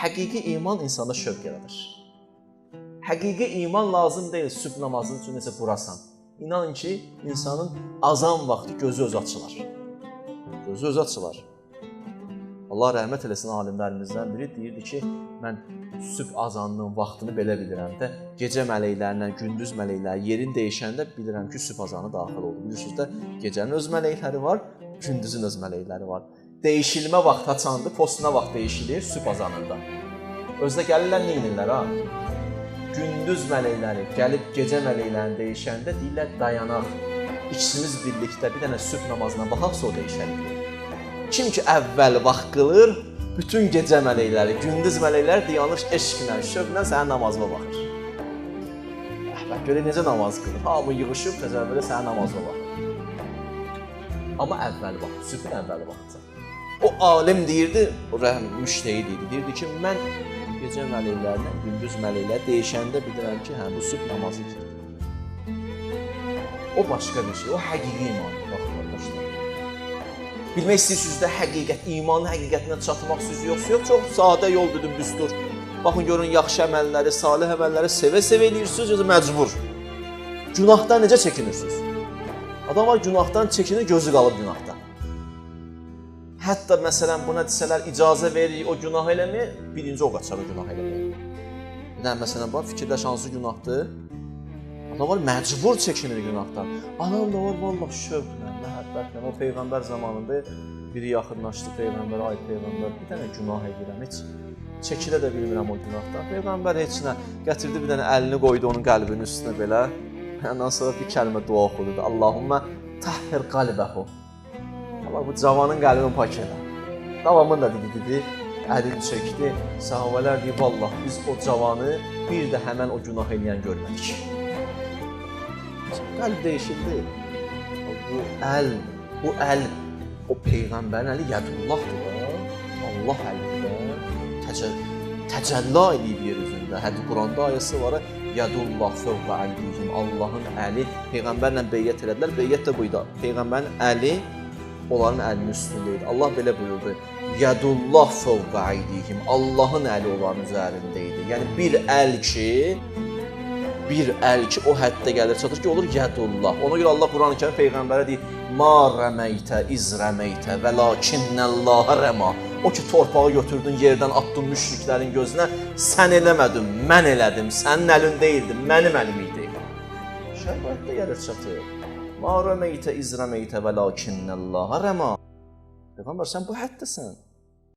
həqiqi iman insanda şövq yaradır. Həqiqi iman lazım deyil sübh namazının üçün necə burasan. İnanın ki, insanın azan vaxtı gözü öz açılar. Gözü öz açılar. Allah rəhmət eləsin alimlərimizdən biri deyirdi ki, mən sübh azanının vaxtını belə bilirəm də, gecə mələklərindən gündüz mələkləri yerin dəyişəndə bilirəm ki, sübh azanı daxil oldu. Bilirsiniz də, gecənin öz mələkləri var, gündüzün öz mələkləri var. Dəyişilmə vaxtı açandı, postuna vaxt dəyişilir sübh azanında. Özdə gəlirlər nə edirlər ha? Gündüz mələkləri gəlib gecə mələklərini dəyişəndə deyirlər dayanaq. İkisimiz birlikdə bir dənə sübh namazına baxaq, sonra dəyişərik. Kim ki əvvəl vaxt qılır, bütün gecə mələkləri, gündüz mələkləri dayanır eşqlə, şövqlə sənin namazına baxır. Əhvəl görə necə namaz qılır? Hamı yığılıb təzəvvürlə sənin namazına baxır. Amma əvvəl vaxt, sübhün əvvəl vaxtı. O alim deyirdi, o rəhm müştəhid idi. Deyirdi ki, mən gecə mələklərindən gündüz mələkləri dəyişəndə bilirəm ki, hə bu sübh namazıdır. O başqa bir şey, o həqiqi imandır, bax qardaşlar. Bilmək istəyirsiniz də həqiqət, imanın həqiqətinə çatmaq siz yoxsa yox, çox sadə yol dedim düstur. Baxın görün yaxşı əməlləri, salih əməlləri sevə-sevə eləyirsiniz, yoxsa məcbur. Günahdan necə çəkinirsiniz? Adam var günahdan çəkinir, gözü qalıb günahda. Hətta məsələn buna desələr icazə veririk o günah eləməyə, birinci o qaçar o günah eləməyə. Dənə məsələn bax fikirləş hansı günahdır? Adam var məcbur çəkinir günahdan. Adam da var vallah şövqlə, məhəbbətlə. O peyğəmbər zamanında biri yaxınlaşdı peyğəmbərə, ay peyğəmbər, bir dənə günah edirəm, heç çəkilə də bilmirəm o günahdan. Peyğəmbər heç nə gətirdi bir dənə əlini qoydu onun qəlbinin üstünə belə. Ondan sonra bir kəlmə dua oxudu. Allahumma tahhir qalbəhu. Allah bu cavanın qəlbini pak elə. Davamını da dedi, dedi, əlini çəkdi. Sahabələr deyir, vallah biz o cavanı bir də həmən o günah eləyən görmədik. Qəlb dəyişildi. Bu əl, bu əl o peyğəmbərin əli yadullahdır da. Allah əlidir. Təcə təcəllə eləyib yer üzündə. Hətta Quranda ayəsi var. Yadullah fəvqə əydihim. Allahın əli peyğəmbərlə beyyət elədilər. Beyyət də buydu. Peyğəmbərin əli onların əlinin üstündə idi. Allah belə buyurdu. Yadullah fəvqə əydihim. Allahın əli onların üzərində idi. Yəni bir əl ki, bir əl ki o həddə gəlir çatır ki olur yədullah. Ona görə Allah Quran-ı peyğəmbərə deyir: "Ma rəmeytə iz rəmeytə vəlakinnəllaha rəma." O ki torpağı götürdün, yerdən atdın müşriklərin gözünə, sən eləmədin, mən elədim. Sənin əlin deyildi, mənim əlim idi. Şəhadətdə gəlir çatır. Ma rəmeytə iz rəmeytə vəlakinnəllaha rəma. Peyğəmbər sən bu həddəsən.